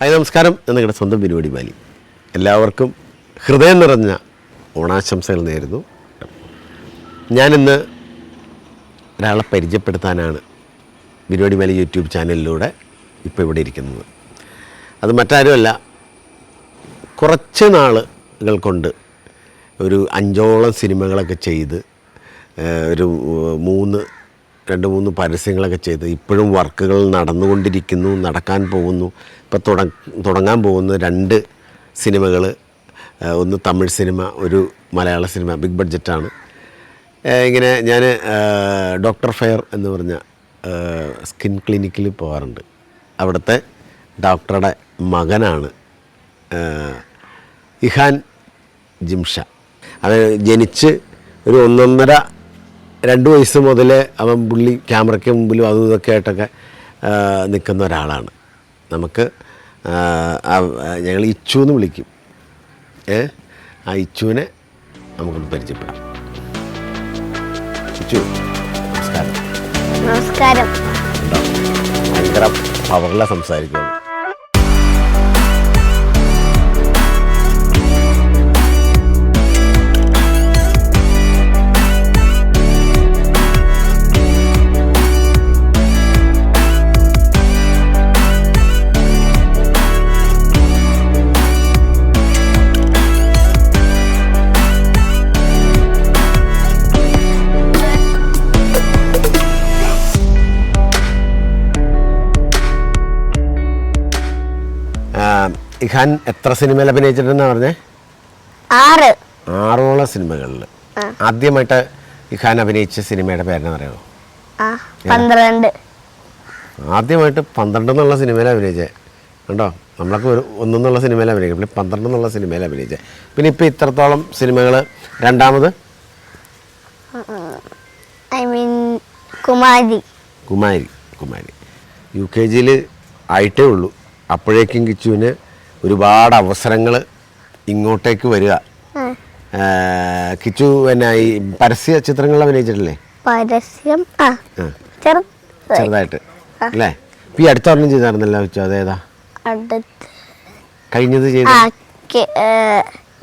Hi നമസ്കാരം. നിങ്ങളുടെ സ്വന്തം പരിപാടി ബാലി. എല്ലാവർക്കും ഹൃദയം നിറഞ്ഞ ഓണാശംസകൾ നേരുന്നു. ഞാനിന്ന് ഒരാളെ പരിചയപ്പെടുത്താനാണ് പരിപാടി ബാലി യൂട്യൂബ് ചാനലിലൂടെ ഇപ്പോൾ ഇവിടെ ഇരിക്കുന്നത്. അത് മറ്റാരുമല്ല കുറച്ച് നാളുകൾ കൊണ്ട് ഒരു അഞ്ചോളം സിനിമകളൊക്കെ ചെയ്ത് ഒരു മൂന്ന് രണ്ട് മൂന്ന് പരസ്യങ്ങളൊക്കെ ചെയ്ത് ഇപ്പോഴും വർക്കുകൾ നടന്നുകൊണ്ടിരിക്കുന്നു നടക്കാൻ പോകുന്നു. ഇപ്പോൾ തുട തുടങ്ങാൻ പോകുന്ന രണ്ട് സിനിമകൾ ഒന്ന് തമിഴ് സിനിമ ഒരു മലയാള സിനിമ ബിഗ് ബഡ്ജറ്റാണ്. ഇങ്ങനെ ഞാൻ ഡോക്ടർ ഫെയർ എന്ന് പറഞ്ഞ സ്കിൻ ക്ലിനിക്കിൽ പോകാറുണ്ട്. അവിടുത്തെ ഡോക്ടറുടെ മകനാണ് ഇഹാൻ ജിംഷ. അത് ജനിച്ച് ഒരു ഒന്നൊന്നര രണ്ട് വയസ്സ് മുതലേ അവൻ പുള്ളി ക്യാമറയ്ക്ക് മുമ്പിലും അതും ഇതൊക്കെ ആയിട്ടൊക്കെ നിൽക്കുന്ന ഒരാളാണ്. നമുക്ക് ഞങ്ങൾ ഇച്ചു എന്ന് വിളിക്കും. ഏ? ആ ഇച്ചുവിനെ നമുക്കൊന്ന് പരിചയപ്പെടാം. ഇച്ചു നമസ്കാരം. നമസ്കാരം. ഭയങ്കര പവറിലാണ് സംസാരിക്കുന്നു ഇഹാൻ എത്ര സിനിമയിൽ അഭിനയിച്ചിട്ടുണ്ടെന്നാ പറഞ്ഞേ? ആറ്. ആറോളം സിനിമകളിൽ ആദ്യമായിട്ട് ഇഖാൻ അഭിനയിച്ച സിനിമയുടെ പേരെന്ന് പറയുമോ പന്ത്രണ്ട്. ആദ്യമായിട്ട് പന്ത്രണ്ട് എന്നുള്ള സിനിമയിൽ അഭിനയിച്ചേ. കണ്ടോ? നമ്മളൊക്കെ ഒരു ഒന്നെന്നുള്ള സിനിമയിൽ അഭിനയിക്കും പിന്നെ പന്ത്രണ്ട് എന്നുള്ള സിനിമയിൽ അഭിനയിച്ചേ. പിന്നെ ഇപ്പം ഇത്രത്തോളം സിനിമകൾ രണ്ടാമത്? I mean Kumari. Kumari Kumari. U K ജിയിൽ ആയിട്ടേ ഉള്ളൂ. അപ്പോഴേക്കും കിച്ചുവിന് ഒരുപാട് അവസരങ്ങൾ ഇങ്ങോട്ടേക്ക് വരിക. കിച്ചു പിന്നെ ഈ പരസ്യ ചിത്രങ്ങൾ അഭിനയിച്ചിട്ടില്ലേ? പരസ്യം? ആ. ആ. ചെറു ചെറുതായിട്ട്. അല്ലേ? ഈ അടുത്ത ഒന്നും ചെയ്തായിരുന്നല്ലോ കിച്ചു അതേതാ? കഴിഞ്ഞത് ചെയ്ത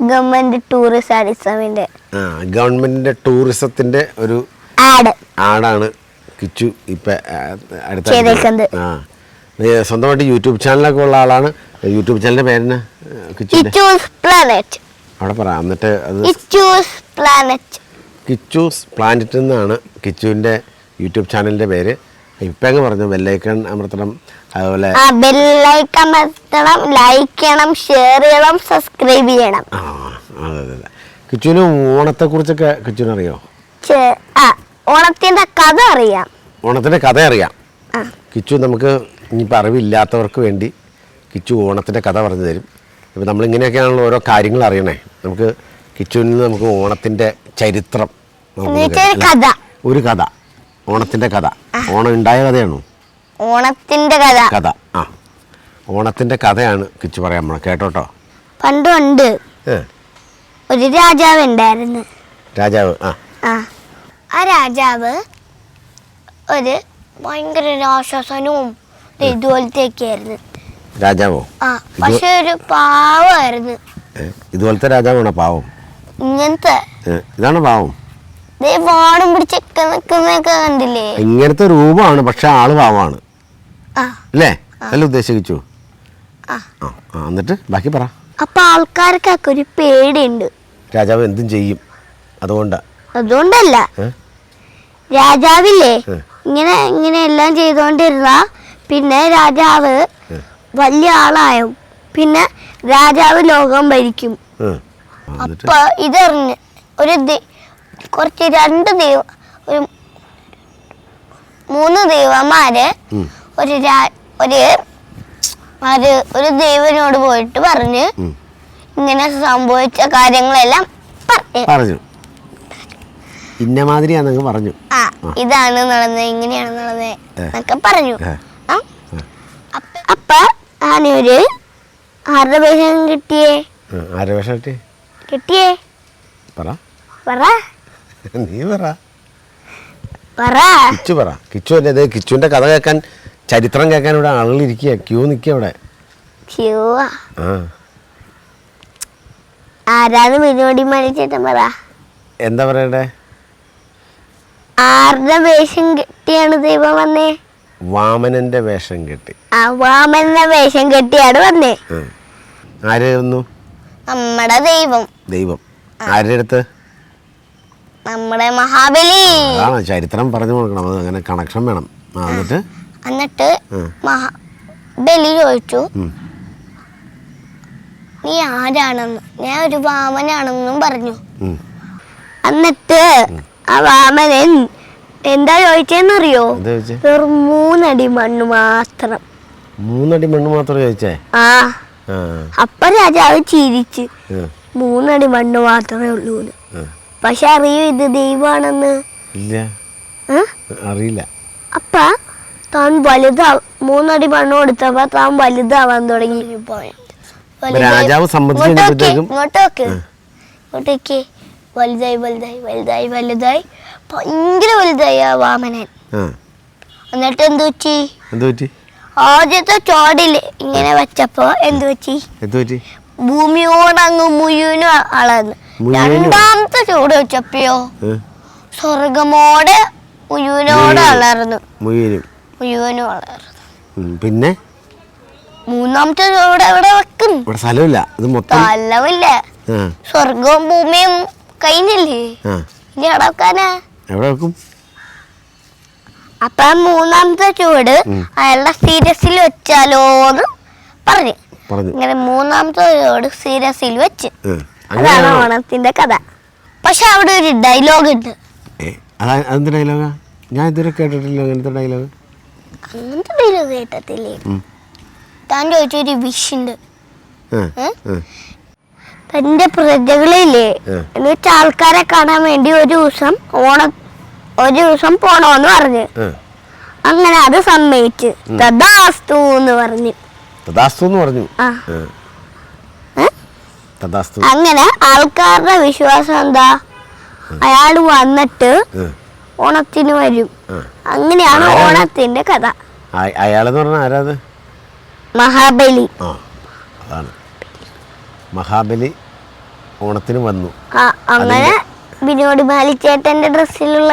ഗവൺമെന്റ് ടൂറിസം അടിസമിന്റെ ആ ഗവൺമെന്റിന്റെ ടൂറിസത്തിന്റെ ഒരു ആഡ് ആടാണ് കിച്ചു ഇപ്പൊ അടുത്ത ആ. സ്വന്തമായിട്ട് യൂട്യൂബ് ചാനലൊക്കെ ഉള്ള ആളാണ്. യൂട്യൂബ് ചാനലിന്റെ പേര് കിച്ചുവിന്റെ. പ്ലാനറ്റ് അവിടെ പറ എന്നിട്ട് അത് ഇച്ചൂസ് പ്ലാനറ്റ് കിച്ചൂസ് പ്ലാനറ്റ് എന്നാണ് കിച്ചുവിന്റെ യൂട്യൂബ് ചാനലിന്റെ പേര്. ഇപ്പം അങ്ങ് പറഞ്ഞു ബെല്ലൈക്കൺ അമർത്തണം അതുപോലെ ആ ബെല്ലൈക്കൺ അമർത്തണം ലൈക്ക് ചെയ്യണം ഷെയർ ചെയ്യണം സബ്സ്ക്രൈബ് ചെയ്യണം. ആ അതെ അതെ അതെ. കിച്ചുവിന് ഓണത്തെക്കുറിച്ചൊക്കെ കിച്ചുവിന് അറിയോ? ചെ- ആ ഓണത്തിന്റെ കഥ അറിയാം. ഓണത്തിന്റെ കഥ അറിയാം. കിച്ചു നമുക്ക് ഇനിയിപ്പോൾ അറിവില്ലാത്തവർക്ക് വേണ്ടി കിച്ചു ഓണത്തിന്റെ കഥ പറഞ്ഞു തരും. ഇപ്പോൾ നമ്മളിങ്ങനെയൊക്കെയാണല്ലോ ഓരോ കാര്യങ്ങൾ അറിയണേ. നമുക്ക് കിച്ചുവിൽ നിന്ന് നമുക്ക് ഓണത്തിന്റെ ചരിത്രം നമുക്ക് ഒരു കഥ. ഓണത്തിന്റെ കഥ. ഓണം ഉണ്ടായ കഥയാണോ? ഓണത്തിന്റെ കഥ. കഥ. ആ. ഓണത്തിന്റെ കഥയാണ് കിച്ചു പറയാൻ നമ്മൾ കേട്ടോട്ടോ? പണ്ട് ഉണ്ട് ഒരു രാജാവ് ഉണ്ടായിരുന്നു. രാജാവ് ആ. ആ. ആ രാജാവ് ഒരു ഭയങ്കര രാക്ഷസനും ഇതുപോലത്തെ ഒക്കെ ആയിരുന്നു രാജാവോ? ആ പക്ഷെ ഒരു പാവമായിരുന്നു ഏ ഇതുപോലത്തെ രാജാവാണോ പാവം? ഇങ്ങനത്തെ ഇതാണ് പാവം? ദേ വാടും പിടിച്ചൊക്കെ നിൽക്കുന്നൊക്കെ കണ്ടില്ലേ? ഇങ്ങനത്തെ രൂപമാണ് പക്ഷെ ആൾ പാവമാണ് അല്ലേ? അല്ല ഉദ്ദേശിച്ചു? ആ. എന്നിട്ട് ബാക്കി പറ. അപ്പൊ ആൾക്കാർക്കൊക്കെ ഒരു പേടിയുണ്ട്. രാജാവ് എന്തും ചെയ്യും. അതുകൊണ്ടാ. അതുകൊണ്ടല്ല. രാജാവില്ലേ? ഇങ്ങനെ ഇങ്ങനെ എല്ലാം ചെയ്തോണ്ടിരുന്ന പിന്നെ രാജാവ്. വലിയ ആളായും. പിന്നെ രാജാവ് ലോകം ഭരിക്കും. അപ്പൊ ഇതറിഞ്ഞ് ഒരു കുറച്ച് രണ്ട് ദൈവ ഒരു മൂന്ന് ദൈവന്മാര് ഒരു ഒരു ഒരു ഒരു ദൈവനോട് പോയിട്ട് പറഞ്ഞ് ഇങ്ങനെ സംഭവിച്ച കാര്യങ്ങളെല്ലാം പറഞ്ഞു. ഇന്ന മാതിരിയാന്നങ്ങ് പറഞ്ഞു. ആ ഇതാണ് നടന്നത് ഇങ്ങനെയാണ് നടന്നത് എന്നൊക്കെ പറഞ്ഞു. അപ്പ- ആനയൊരു ആരുടെ പൈസ കിട്ടിയേ? ആ, ആരെ വേഷം കിട്ടി കിട്ടിയേ? പറ. പറ. നീ പറ. പറ. കിച്ചു പറ. കിച്ചു അല്ലേ കിച്ചുവിന്റെ കഥ കേൾക്കാൻ ചരിത്രം കേൾക്കാൻ ഇവിടെ ആളുകൾ ഇരിക്കുക ക്യൂ നിൽക്കുക അവിടെ. ആരാണ് ബിനോടി മണിച്ചേട്ടൻ പറ? എന്താ പറയണ്ടേ? ആരുടെ വേഷം കിട്ടിയാണ് ദൈവം വന്നേ? വാമനന്റെ വേഷം കെട്ടി. ആ വാമന വേഷം കെട്ടിയാണ് വന്നേ. ആരായിരുന്നു? ആര് വന്നു നമ്മുടെ ദൈവം. ദൈവം. ആരുടെ അടുത്ത് നമ്മുടെ മഹാബലി. അതാണ് ചരിത്രം പറഞ്ഞു കൊടുക്കണം. അത് അങ്ങനെ കണക്ഷൻ വേണം. ആ, എന്നിട്ട്? എന്നിട്ട് മഹാബലി ചോദിച്ചു നീ ആരാണെന്ന്? ഞാൻ ഒരു വാമനാണെന്നും പറഞ്ഞു. എന്നിട്ട് ആ വാമനൻ എന്താ ചോദിച്ചെന്നറിയോ? വെറും മൂന്നടി മണ്ണ് മാത്രം. മൂന്നടി മണ്ണ് മാത്രം ചോദിച്ചേ? ആ. അപ്പ രാജാവ് ചിരിച്ച് മൂന്നടി മണ്ണ് മാത്രമേ ഉള്ളൂ. പക്ഷെ അറിയോ ഇത് ദൈവമാണെന്ന്? ഇല്ല? അറിയില്ല. അപ്പ താൻ വലുതാ മൂന്നടി മണ്ണ് കൊടുത്തപ്പോ താൻ വലുതാവാൻ തുടങ്ങി. രാജാവ് ഇങ്ങോട്ടോക്ക് ഇങ്ങോട്ടേക്ക്. വലുതായി വലുതായി വലുതായി വലുതായി. ഭയങ്കര വലുതായി ആ വാമനൻ. എന്നിട്ട് എന്തു പറ്റി? എന്തു പറ്റി? ആദ്യത്തെ ചോടിൽ ഇങ്ങനെ വെച്ചപ്പോ എന്തു പറ്റി? എന്തു പറ്റി? ഭൂമിയോടങ്ങ് മുഴുവനും അളന്ന്. രണ്ടാമത്തെ ചൂട് വെച്ചപ്പോ സ്വർഗമോട് മുഴുവനോട് അളർന്നു. മുഴുവനും. മുഴുവനും അളർന്നു. പിന്നെ? മൂന്നാമത്തെ ചൂട് എവിടെ വെക്കും. ഇവിടെ സ്ഥലമില്ല. ഇത് മൊത്തം സ്ഥലമില്ല. സ്വർഗവും ഭൂമിയും കഴിഞ്ഞില്ലേ? ഇനി അവിടെ വെക്കാനാ? എവിടെ വെക്കും അപ്പൊ മൂന്നാമത്തെ ചുവട്. അയാളുടെ സീരിയസിൽ വെച്ചാലോന്ന് പറഞ്ഞു. പറഞ്ഞു. ഇങ്ങനെ മൂന്നാമത്തെ ചുവട് സീരിയസിൽ വെച്ച്. അതാണ് ഓണത്തിന്റെ കഥ. പക്ഷെ അവിടെ ഒരു ഡയലോഗ് ഉണ്ട്. ഏ, അതാ അതെന്ത് ഡയലോഗാ ഞാൻ ഇതുവരെ കേട്ടിട്ടില്ല അങ്ങനത്തെ ഡയലോഗ് അങ്ങനത്തെ ഡയലോഗ് കേട്ടത്തില്ലേ. താൻ ചോദിച്ചൊരു വിഷ് ഉണ്ട്. ഏ? തന്റെ പ്രജകളില്ലേ. എന്ന് വെച്ചാൽ ആൾക്കാരെ കാണാൻ വേണ്ടി ഒരു ദിവസം ഓണ ഒരു ദിവസം പോണോന്ന് പറഞ്ഞു. അങ്ങനെ അത് സമ്മതിച്ച്. തഥാസ്തു എന്ന് പറഞ്ഞു. തഥാസ്തു എന്ന് പറഞ്ഞു. അങ്ങനെ ആൾക്കാരുടെ വിശ്വാസം എന്താ? അയാൾ വന്നിട്ട് ഓണത്തിന് വരും. അങ്ങനെയാണ് ഓണത്തിന്റെ കഥ. അയാളെന്ന് പറഞ്ഞാൽ ആരാത്? മഹാബലി. ആ. അതാണ്. മഹാബലി ഓണത്തിന് വന്നു. അങ്ങനെ വിനോദ് ബാലിച്ചേട്ടന്റെ ഡ്രസ്സിലുള്ള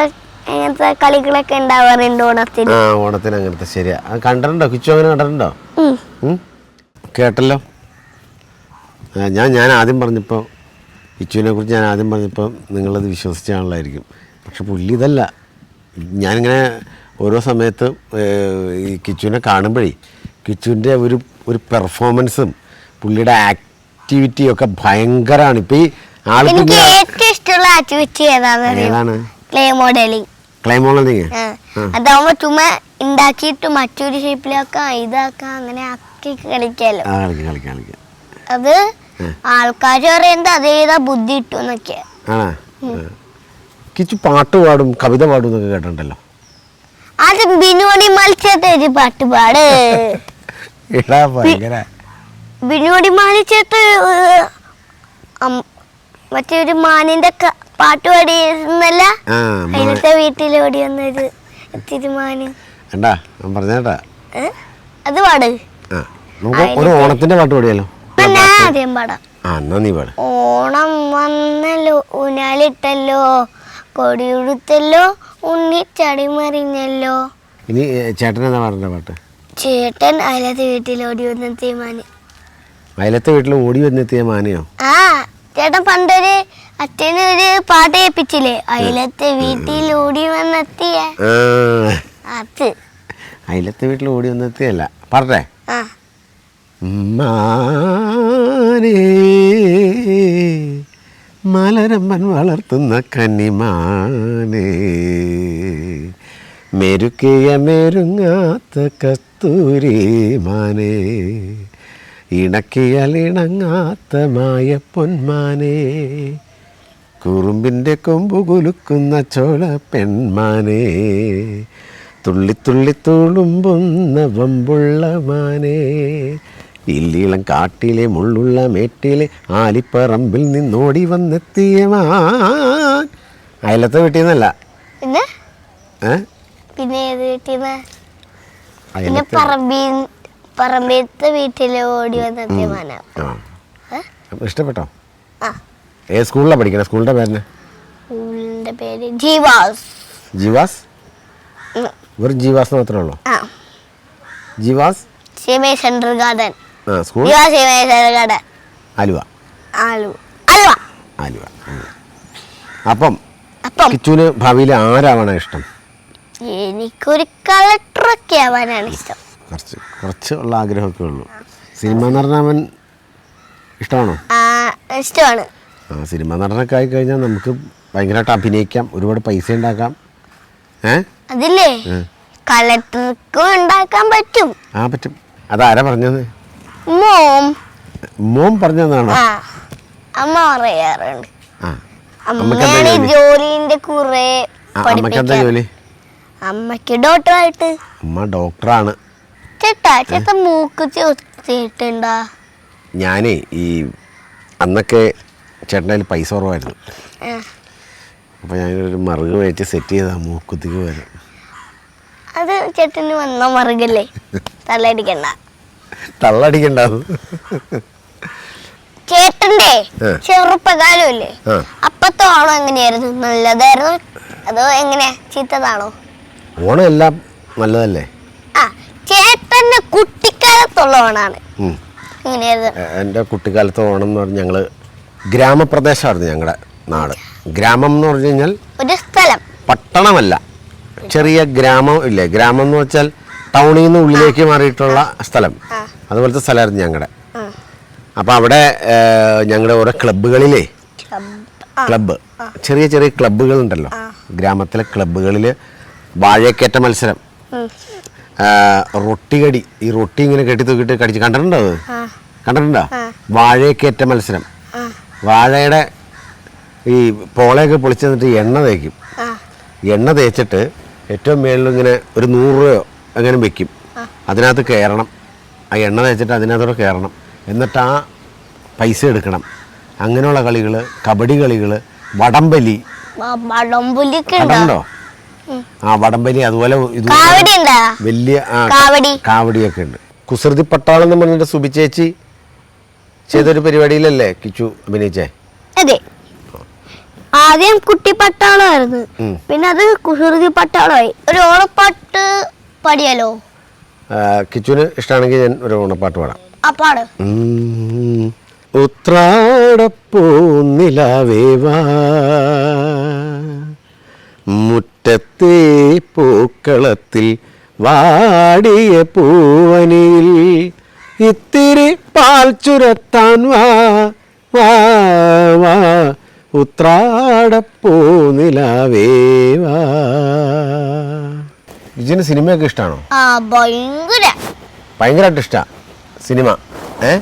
അങ്ങനത്തെ കളികളൊക്കെ ഉണ്ടാവാറുണ്ട് ഓണത്തിന്. ആ ഓണത്തിന് അങ്ങനത്തെ ശരിയാ. കണ്ടിട്ടുണ്ടോ? കിച്ചു അങ്ങനെ കണ്ടിട്ടുണ്ടോ? കേട്ടല്ലോ? ഞാൻ ഞാൻ ആദ്യം പറഞ്ഞപ്പോൾ കിച്ചുവിനെ കുറിച്ച് ഞാൻ ആദ്യം പറഞ്ഞപ്പോൾ നിങ്ങളത് വിശ്വസിച്ച ആളായിരിക്കും. പക്ഷെ പുള്ളി ഇതല്ല. ഞാനിങ്ങനെ ഓരോ സമയത്ത് ഈ കിച്ചുവിനെ കാണുമ്പോഴേ കിച്ചുവിന്റെ ഒരു ഒരു പെർഫോമൻസും പുള്ളിയുടെ ആക്ടിവിറ്റിയും ഒക്കെ ഭയങ്കരമാണ് ഇപ്പൊ ഈ ആൾക്ക് എനിക്ക് ഏറ്റവും ഇഷ്ടമുള്ള ആക്ടിവിറ്റി ഏതാണ്? ക്ലേ മോഡലിംഗ് ക്ലേ മോഡലിംഗ് അതാവുമ്പോ ചുമ്മാ ഉണ്ടാക്കിയിട്ട് മറ്റൊരു ഷേപ്പിലാക്കാം ഇതാക്കാം അങ്ങനെ ആക്കി കളിക്കാലോ. അത് ആൾക്കാർ പറയുന്നത് അതേതാ ബുദ്ധി ഇട്ടു എന്നൊക്കെ. കിച്ചു പാട്ട് പാടും കവിത പാടും എന്നൊക്കെ കേട്ടിട്ടുണ്ടല്ലോ. അത് ബിനോണി മത്സ്യത്തെ ഒരു പാട്ട് പാട്. ഭയങ്കര. ബിനോടി മാലിച്ചേത്ത് മറ്റേ ഒരു മാനിന്റെ പാട്ട് പാടിയിരുന്നല്ല? അതിലത്തെ വീട്ടിൽ ഓടി വന്നൊരു ഞാൻ പറഞ്ഞേട്ടാ അത് പാട്. ആ നമുക്ക് ഒരു ഓണത്തിന്റെ പാട്ട് പാടിയാലോ? എന്നാ ഞാൻ ആദ്യം പാടാം. ആ എന്നാ നീ പാട്. ഓണം വന്നല്ലോ ഊനാലിട്ടല്ലോ കൊടിയുടുത്തല്ലോ ഉണ്ണിച്ചടി മറിഞ്ഞല്ലോ. ഇനി ചേട്ടൻ എന്താ പാടേണ്ട പാട്ട്? ചേട്ടൻ അയലത്തെ വീട്ടിൽ ഓടി വന്ന തീമാന് അയലത്തെ വീട്ടിൽ ഓടി വന്നെത്തിയ മാനയോ? ആ ചേട്ടൻ പണ്ടൊരു അച്ഛന് ഒരു പാട്ട് കേൾപ്പിച്ചില്ലേ? അയലത്തെ വീട്ടിൽ ഓടി വന്നെത്തിയ. അത്. അയലത്തെ വീട്ടിൽ ഓടി വന്നെത്തിയല്ല. പറഞ്ഞേ. മാനേ മലരമ്പൻ വളർത്തുന്ന കന്നിമാനേ മെരുക്കിയ മെരുങ്ങാത്ത കസ്തൂരി മാനേ ഇണക്കിയാൽ ഇണങ്ങാത്ത മായ പൊന്മാനേ. കുറുമ്പിന്റെ കൊമ്പു കുലുക്കുന്ന ചോള പെൺമാനേ. തുള്ളി തുള്ളി തുളുമ്പുന്ന വമ്പുള്ള മാനേ. ഇല്ലീളം കാട്ടിലെ മുള്ളുള്ള മേട്ടിലെ ആലിപ്പറമ്പിൽ നിന്നോടി വന്നെത്തിയ മാൻ അയലത്തെ വീട്ടിൽ നിന്നല്ല പിന്നെ ഏ? പിന്നെ ഏത് വീട്ടിൽ നിന്ന് പിന്നെ അയലത്തെ പറമ്പി പറമ്പത്തെ വീട്ടിൽ ഓടി വന്നെത്തിയ മാന. ഇഷ്ടപ്പെട്ടോ? ഏത് സ്കൂളിലാണ് പഠിക്കണേ? സ്കൂളിന്റെ പേര് സ്കൂളിന്റെ പേര് ജീവാസ്. ജീവാസ്. വെറും ജീവാസ് മാത്രമേ ഉള്ളൂ? ജീവാസ്? ശിവേ സെൻട്രൽ ഗാർഡൻ സ്കൂൾ? ജീവാ ശിവേ സെൻട്രൽ ഗാർഡൻ ആലുവ ആലുവ. ആലുവ. ആലുവ അപ്പം കിച്ചുവിന് ഭാവിയിൽ ആരാവണം ഇഷ്ടം? എനിക്കൊരു കളക്ടറൊക്കെ ആവാനാണ് ഇഷ്ടം. കുറച്ച് കുറച്ച് ഉള്ള ആഗ്രഹമൊക്കെ ഉള്ളൂ. സിനിമ നടനവൻ ഇഷ്ടമാണോ? ഇഷ്ടമാണ്. ആ സിനിമ നടനൊക്കെ ആയി കഴിഞ്ഞാൽ നമുക്ക് ഭയങ്കരമായിട്ട് അഭിനയിക്കാം ഒരുപാട് പൈസ ഉണ്ടാക്കാം. ഏ? അതില്ലേ. കളക്ടർക്കും ഉണ്ടാക്കാൻ പറ്റും. ആ പറ്റും. അതാരാ പറഞ്ഞത്? മോം. മോം പറഞ്ഞതാണോ അമ്മ പറയാറുണ്ട്. അമ്മയാണ് ജോലിന്റെ കുറെ അമ്മക്കെന്താ ജോലി? അമ്മയ്ക്ക് ഡോക്ടറായിട്ട്. അമ്മ ഡോക്ടറാണ്. ചേട്ടാ ചേട്ടാ മൂക്ക് ചേട്ടുണ്ടാ ഞാനേ ഈ അന്നൊക്കെ ചേട്ടന്റെ കയ്യിൽ പൈസ കുറവായിരുന്നു. അപ്പോൾ ഞാനൊരു മറുക് മേടിച്ച് സെറ്റ് ചെയ്ത മൂക്കുത്തിക്ക് വരും. അത് ചേട്ടന് വന്ന മറുകല്ലേ? തള്ളടിക്കണ്ട തള്ളടിക്കണ്ട ചേട്ടന്റെ. ചെറുപ്പകാലമില്ലേ. അപ്പത്തെ ഓണം എങ്ങനെയായിരുന്നു? നല്ലതായിരുന്നു? അതോ എങ്ങനെയാ? ചീത്തതാണോ? ഓണം എല്ലാം നല്ലതല്ലേ? ആ ചേട്ടന്റെ കുട്ടിക്കാലത്തുള്ള ഓണാണ്. എ- എന്റെ കുട്ടിക്കാലത്ത് ഓണം എന്ന് പറഞ്ഞാൽ ഞങ്ങൾ ഗ്രാമപ്രദേശമായിരുന്നു ഞങ്ങളുടെ നാട്. ഗ്രാമം എന്ന് പറഞ്ഞു കഴിഞ്ഞാൽ ഒരു സ്ഥലം. പട്ടണമല്ല. ചെറിയ ഗ്രാമം ഇല്ലേ? ഗ്രാമം എന്ന് വെച്ചാൽ ടൗണിൽ നിന്ന് ഉള്ളിലേക്ക് മാറിയിട്ടുള്ള സ്ഥലം. അതുപോലത്തെ സ്ഥലമായിരുന്നു ഞങ്ങളുടെ. അപ്പോൾ അവിടെ ഞങ്ങളുടെ ഓരോ ക്ലബ്ബുകളിലേ. ക്ലബ്ബ്. ചെറിയ ചെറിയ ക്ലബ്ബുകളുണ്ടല്ലോ. ഗ്രാമത്തിലെ ക്ലബ്ബുകളിൽ വാഴക്കേറ്റ മത്സരം. ഉം. ആ, റൊട്ടികടി. ഈ റൊട്ടി ഇങ്ങനെ കെട്ടി തൂക്കിട്ട് കടിച്ച്. കണ്ടിട്ടുണ്ടോ അത്? ആ. കണ്ടിട്ടുണ്ടോ? ആ. വാഴക്കേറ്റ മത്സരം. ആ. വാഴയുടെ ഈ പോളയൊക്കെ പൊളിച്ച് തന്നിട്ട് എണ്ണ തേക്കും. ആ. എണ്ണ തേച്ചിട്ട് ഏറ്റവും മേളിൽ ഇങ്ങനെ ഒരു നൂറ് രൂപയോ അങ്ങനെ വെക്കും. അതിനകത്ത് കയറണം. ആ എണ്ണ തേച്ചിട്ട് അതിനകത്തോടെ കയറണം. എന്നിട്ട് ആ പൈസ എടുക്കണം. അങ്ങനെയുള്ള കളികൾ കബഡി കളികൾ വടംവലി. കണ്ടോ ആ വടംവലി അതുപോലെ ഇത് വലിയ കാവടി. കാവടിയൊക്കെ ഉണ്ട്. കുസൃതി പട്ടാളം എന്ന് പറഞ്ഞിട്ട് സുബിച്ചേച്ചി ചെയ്തൊരു പരിപാടിയിലല്ലേ കിച്ചു അഭിനയിച്ചേ? അതെ. ആദ്യം കുട്ടി പട്ടാളമായിരുന്നു പിന്നെ അത് കുസൃതി പട്ടാളമായി. ഒരു ഓണപ്പാട്ട് പാടിയാലോ? കിച്ചുവിന് ഇഷ്ടമാണെങ്കിൽ ഞാൻ ഒരു ഓണപ്പാട്ട് പാടാം. ആ പാട്. ഉം. ഉത്രാടപ്പൂനിലാവേവാ മുറ്റത്തെ പൂക്കളത്തിൽ വാടിയ പൂവനിൽ ഇത്തിരി പാൽ ചുരത്താൻ വാ വാ വാ. ഉത്രാടപ്പൂനിലാവേവാ വിജയന് സിനിമയൊക്കെ ഇഷ്ടമാണോ ഭയങ്കര. ഭയങ്കരമായിട്ട് ഇഷ്ടമാണ് സിനിമ. ഏ?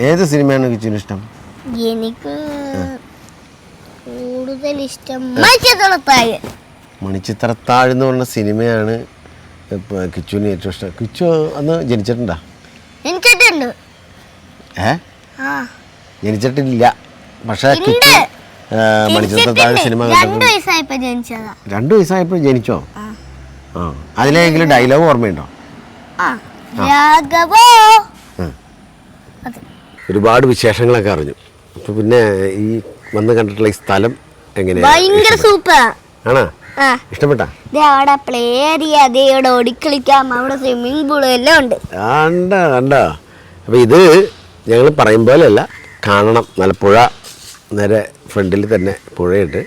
ഏത് സിനിമയാണ് വിജയന് ഇഷ്ടം? എനിക്ക് കൂടുതൽ ഇഷ്ടം മണിച്ചിത്രത്താഴ്. എന്ന് പറഞ്ഞ സിനിമയാണ് കിച്ചുവിന് ഏറ്റവും ഇഷ്ടം. കിച്ചു അന്ന് ജനിച്ചിട്ടുണ്ടാ? ജനിച്ചിട്ടുണ്ട്. ഏ? ജനിച്ചിട്ടില്ല. പക്ഷേ. കിച്ചു മണിച്ചിത്രത്താഴ് സിനിമ രണ്ടു വയസ്സായപ്പോ വയസ്സായപ്പോൾ ജനിച്ചോ? ആ. അതിലെങ്കിലും ഡയലോഗ് ഓർമ്മയുണ്ടോ? രാഘവോ? ഒരുപാട് വിശേഷങ്ങളൊക്കെ അറിഞ്ഞു. അപ്പോൾ പിന്നെ ഈ വന്ന് കണ്ടിട്ടുള്ള ഈ സ്ഥലം ഭയങ്കര സൂപ്പർ ആണോ? ഇഷ്ടപ്പെട്ടാ? അവിടെ പ്ലേ ഏരിയ അതേ ഇവിടെ ഓടിക്കളിക്കാം. അവിടെ സ്വിമ്മിംഗ് പൂളും എല്ലാം ഉണ്ട്. കണ്ട കണ്ടോ? അപ്പോൾ ഇത് ഞങ്ങൾ പറയും പോലെയല്ല കാണണം. നല്ല പുഴ നേരെ ഫ്രണ്ടിൽ തന്നെ പുഴയുണ്ട്.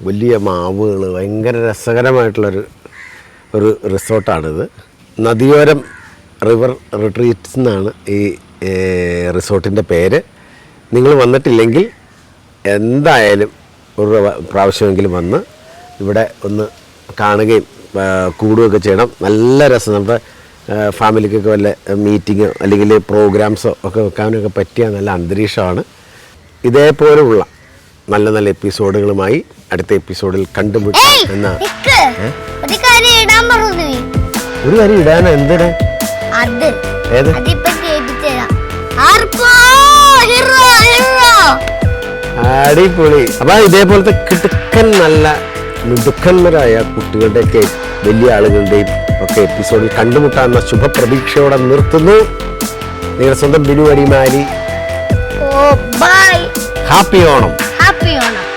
വലിയ മാവുകൾ ഭയങ്കര രസകരമായിട്ടുള്ളൊരു ഒരു റിസോർട്ടാണിത്. നദിയോരം റിവർ റിട്രീറ്റ്സ് എന്നാണ് ഈ റിസോർട്ടിന്റെ പേര്. നിങ്ങൾ വന്നിട്ടില്ലെങ്കിൽ എന്തായാലും ഒരു പ്രാവ- പ്രാവശ്യമെങ്കിലും വന്ന് ഇവിടെ ഒന്ന് കാണുകയും കൂടുകയൊക്കെ ചെയ്യണം. നല്ല രസം. നമ്മുടെ ഫാമിലിക്കൊക്കെ വല്ല മീറ്റിങ്ങോ അല്ലെങ്കിൽ പ്രോഗ്രാംസോ ഒക്കെ വെക്കാനൊക്കെ പറ്റിയ നല്ല അന്തരീക്ഷമാണ്. ഇതേപോലെയുള്ള നല്ല നല്ല എപ്പിസോഡുകളുമായി അടുത്ത എപ്പിസോഡിൽ കണ്ടുമുട്ടാം എന്ന. ഒരു കാര്യം ഇടാനോ? എന്തിനാ? ഏത്? അടിപൊളി. അപ്പൊ ഇതേപോലത്തെ കിടുക്കൻ നല്ല മിടുക്കന്മാരായ കുട്ടികളുടെയൊക്കെ വലിയ ആളുകളുടെയും ഒക്കെ എപ്പിസോഡിൽ കണ്ടുമുട്ടാമെന്ന ശുഭപ്രതീക്ഷയോടെ നിർത്തുന്നു. നിങ്ങളുടെ സ്വന്തം Binu Adimali. Bye happy Onam. Happy Onam.